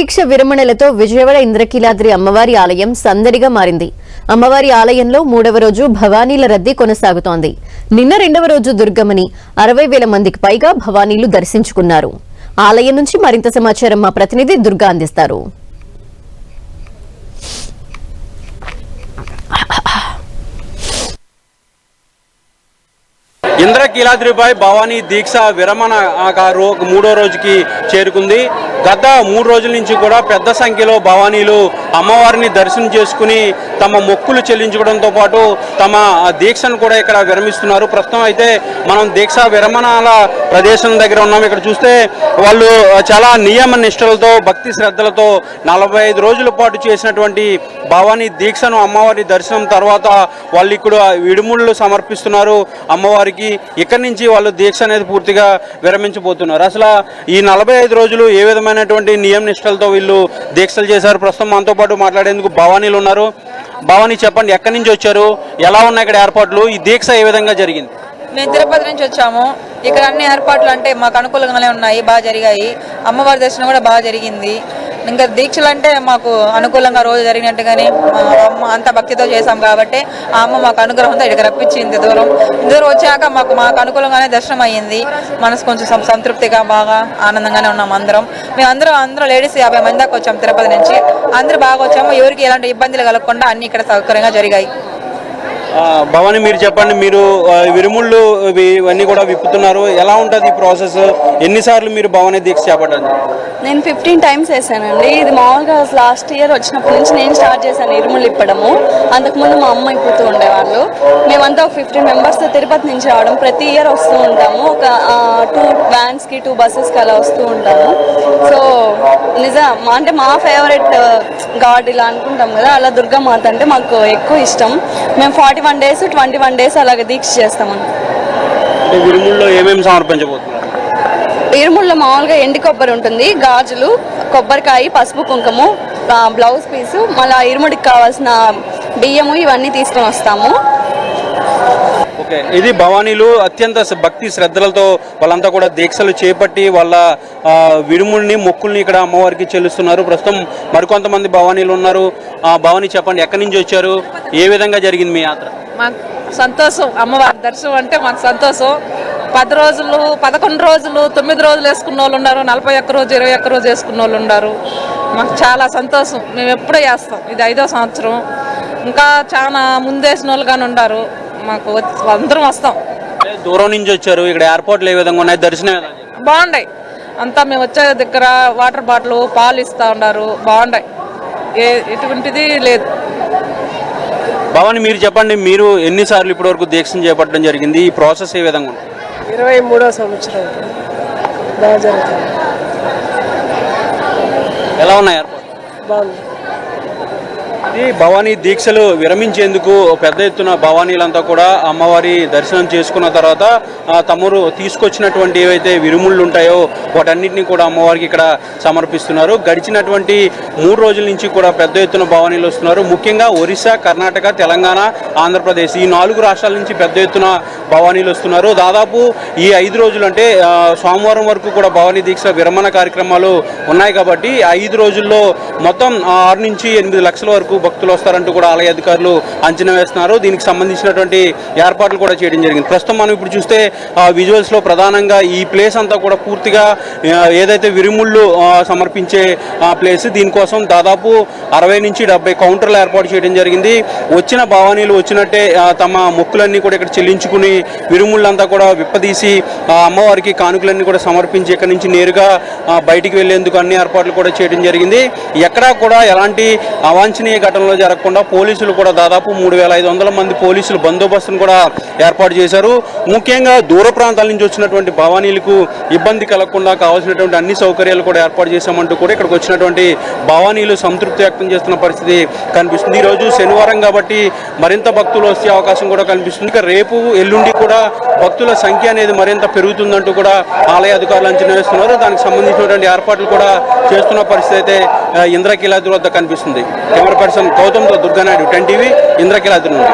దీక్ష విరమణలతో విజయవాడ ఇంద్రకీలాద్రి అమ్మవారి ఆలయం సందడిగా మారింది. అమ్మవారి ఆలయంలో మూడవ రోజు భవానీల రద్దీ కొనసాగుతోంది. నిన్న రెండవ రోజు దుర్గమ్మని అరవై వేల మందికి పైగా భవానీలు దర్శించుకున్నారు. ఆలయం నుంచి మరింత సమాచారం మా ప్రతినిధి దుర్గా అందిస్తారు. ఇంద్రకీలాద్రిపై భవానీ దీక్ష విరమణ మూడో రోజుకి చేరుకుంది. గత మూడు రోజుల నుంచి కూడా పెద్ద సంఖ్యలో భవానీలు అమ్మవారిని దర్శనం చేసుకుని తమ మొక్కులు చెల్లించుకోవడంతో పాటు తమ దీక్షను కూడా ఇక్కడ విరమిస్తున్నారు. ప్రస్తుతం అయితే మనం దీక్ష విరమణాల ప్రదేశం దగ్గర ఉన్నాం. ఇక్కడ చూస్తే వాళ్ళు చాలా నియమ నిష్టలతో భక్తి శ్రద్ధలతో నలభై ఐదు రోజుల పాటు చేసినటువంటి భవానీ దీక్షను అమ్మవారి దర్శనం తర్వాత వాళ్ళు ఇక్కడ విడుముళ్ళు సమర్పిస్తున్నారు. అమ్మవారికి ఇక్కడి నుంచి వాళ్ళు దీక్ష అనేది పూర్తిగా విరమించబోతున్నారు. అసలు ఈ నలభై ఐదు రోజులు ఏ విధమైనటువంటి నియమ నిష్టలతో వీళ్ళు దీక్షలు చేశారు. ప్రస్తుతం మనతో పాటు మాట్లాడేందుకు భవానీలు ఉన్నారు. భవానీ చెప్పండి ఎక్కడి నుంచి వచ్చారు? ఎలా ఉన్నాయి ఇక్కడ ఏర్పాట్లు? ఈ దీక్ష ఏ విధంగా జరిగింది? మేము తిరుపతి నుంచి వచ్చాము. ఇక్కడ అన్ని ఏర్పాట్లు అంటే మాకు అనుకూలంగానే ఉన్నాయి బాగా జరిగాయి. అమ్మవారి దర్శనం కూడా బాగా జరిగింది. ఇంకా దీక్షలు అంటే మాకు అనుకూలంగా రోజు జరిగినట్టుగానే మా అమ్మ అంత భక్తితో చేశాం కాబట్టి ఆ అమ్మ మాకు అనుగ్రహంతో ఇక్కడికి రప్పించింది దూరం. దూరం వచ్చాక మాకు మాకు అనుకూలంగానే దర్శనం అయ్యింది. మనసు కొంచెం సంతృప్తిగా బాగా ఆనందంగానే ఉన్నాం అందరం. మేము అందరం అందరం లేడీస్ యాభై మంది దాకా వచ్చాం తిరుపతి నుంచి. అందరూ బాగా వచ్చాము. ఎవరికి ఎలాంటి ఇబ్బందులు కలగకుండా అన్ని ఇక్కడ సౌకర్యంగా జరిగాయి. భవాని మీరు చెప్పండి మీరు విరుముళ్ళు ఇవన్నీ కూడా విప్పుతున్నారు. ఎలా ఉంటుంది ఈ ప్రాసెస్? ఎన్నిసార్లు మీరు భవాని దీక్ష చేపట్టండి నేను ఫిఫ్టీన్ టైమ్స్ వేసానండి ఇది మామూలుగా లాస్ట్ ఇయర్ వచ్చినప్పటి నుంచి నేను స్టార్ట్ చేశాను ఇరుముళ్ళు ఇప్పడము. అంతకుముందు మా అమ్మ ఇప్పుతూ ఉండేవాళ్ళు. మేమంతా ఒక ఫిఫ్టీన్ మెంబర్స్ తిరుపతి నుంచి రావడం. ప్రతి ఇయర్ వస్తూ ఉంటాము. ఒక టూ వ్యాన్స్కి టూ బస్సెస్కి అలా వస్తూ ఉంటాము. సో నిజం మా- అంటే మా ఫేవరెట్ గాడ్ ఇలా అనుకుంటాం కదా. అలా దుర్గామాత అంటే మాకు ఎక్కువ ఇష్టం. మేము forty one days twenty one days అలాగే దీక్ష ఏమేమి సమర్పించబోతున్నారు? ఇరుముల్లో మామూలుగా ఎండి కొబ్బరి ఉంటుంది గాజులు కొబ్బరికాయ పసుపు కుంకుమ బ్లౌజ్ పీసు మళ్ళీ ఇరుముడికి కావాల్సిన బియ్యము ఇవన్నీ తీసుకొని వస్తాము. ఓకే. ఇది భవానీలు అత్యంత భక్తి శ్రద్ధలతో వాళ్ళంతా కూడా దీక్షలు చేపట్టి వాళ్ళ విడుముల్ని మొక్కుల్ని ఇక్కడ అమ్మవారికి చెల్లిస్తున్నారు. ప్రస్తుతం మరికొంతమంది భవానీలు ఉన్నారు. ఆ, భవానీ చెప్పండి ఎక్కడి నుంచి వచ్చారు? ఏ విధంగా జరిగింది మీ యాత్ర? మాకు సంతోషం. అమ్మవారి దర్శనం అంటే మాకు సంతోషం. పది రోజులు పదకొండు రోజులు తొమ్మిది రోజులు వేసుకున్న వాళ్ళు ఉన్నారు. నలభై ఒక్క రోజు ఇరవై ఒక్క రోజు వేసుకున్న వాళ్ళు ఉన్నారు. మాకు చాలా సంతోషం. మేము ఎప్పుడూ వేస్తాం. ఇది ఐదో సంవత్సరం. ఇంకా చాలా ముందేసిన వాళ్ళు కానీ ఉన్నారు. మాకు వచ్చి- అందరం వస్తాం. దూరం నుంచి వచ్చారు ఇక్కడ ఏర్పాట్లు ఏ విధంగా ఉన్నాయి? దర్శనం? బాగున్నాయి అంతా మేము వచ్చే దగ్గర వాటర్ బాటిల్ పాలు ఇస్తూ ఉన్నారు. బాగున్నాయి ఏ ఎటువంటిది లేదు. భవానీ మీరు చెప్పండి మీరు ఎన్నిసార్లు ఇప్పటి వరకు దీక్షను చేపట్టడం జరిగింది? ఈ ప్రాసెస్ ఏ విధంగా ఉంది? ఇరవై మూడో సంవత్సరం. ఎలా ఉన్నాయి ఏర్పాట్లు బాగుంది. ఈ భవానీ దీక్షలు విరమించేందుకు పెద్ద ఎత్తున భవానీలంతా కూడా అమ్మవారి దర్శనం చేసుకున్న తర్వాత తమరు తీసుకొచ్చినటువంటి ఏవైతే విరుముళ్ళు ఉంటాయో వాటన్నిటిని కూడా అమ్మవారికి ఇక్కడ సమర్పిస్తున్నారు. గడిచినటువంటి మూడు రోజుల నుంచి కూడా పెద్ద ఎత్తున భవానీలు వస్తున్నారు. ముఖ్యంగా ఒరిస్సా కర్ణాటక తెలంగాణ ఆంధ్రప్రదేశ్ ఈ నాలుగు రాష్ట్రాల నుంచి పెద్ద ఎత్తున భవానీలు వస్తున్నారు. దాదాపు ఈ ఐదు రోజులు అంటే సోమవారం వరకు కూడా భవానీ దీక్ష విరమణ కార్యక్రమాలు ఉన్నాయి కాబట్టి ఐదు రోజుల్లో మొత్తం ఆరు నుంచి ఎనిమిది లక్షల వరకు భక్తులు వస్తారంటూ కూడా ఆలయ అధికారులు అంచనా వేస్తున్నారు. దీనికి సంబంధించినటువంటి ఏర్పాట్లు కూడా చేయడం జరిగింది. ప్రస్తుతం మనం ఇప్పుడు చూస్తే విజువల్స్లో ప్రధానంగా ఈ ప్లేస్ అంతా కూడా పూర్తిగా ఏదైతే విరుముళ్ళు సమర్పించే ప్లేస్ దీనికోసం దాదాపు అరవై నుంచి డెబ్బై కౌంటర్లు ఏర్పాటు చేయడం జరిగింది. వచ్చిన భవానీలు వచ్చినట్టే తమ మొక్కులన్నీ కూడా ఇక్కడ చెల్లించుకుని విరుముళ్ళంతా కూడా విప్పదీసి ఆ, అమ్మవారికి కానుకలన్నీ కూడా సమర్పించి ఇక్కడ నుంచి నేరుగా బయటికి వెళ్ళేందుకు అన్ని ఏర్పాట్లు కూడా చేయడం జరిగింది. ఎక్కడా కూడా ఎలాంటి అవాంఛనీయ ఘటనలు జరగకుండా పోలీసులు కూడా దాదాపు మూడు వేల ఐదు వందల మంది పోలీసులు బందోబస్తును కూడా ఏర్పాటు చేశారు. ముఖ్యంగా దూర ప్రాంతాల నుంచి వచ్చినటువంటి భవానీలకు ఇబ్బంది కలగకుండా కావాల్సినటువంటి అన్ని సౌకర్యాలు కూడా ఏర్పాటు చేశామంటూ కూడా ఇక్కడికి వచ్చినటువంటి భవానీలు సంతృప్తి వ్యక్తం చేస్తున్న పరిస్థితి కనిపిస్తుంది. ఈ రోజు శనివారం కాబట్టి మరింత భక్తులు వచ్చే అవకాశం కూడా కనిపిస్తుంది. ఇక రేపు ఎల్లుండి కూడా భక్తుల సంఖ్య అనేది మరింత పెరుగుతుందంటూ కూడా ఆలయ అధికారులు అంచనా వేస్తున్నారు. దానికి సంబంధించినటువంటి ఏర్పాట్లు కూడా చేస్తున్న పరిస్థితి అయితే ఇంద్రకీలాద్రి వద్ద కనిపిస్తుంది. కెమెరా పర్సన్ గౌతమ్తో దుర్గానాయుడు టెన్ టీవీ ఇంద్రకీలాద్రి నుండి.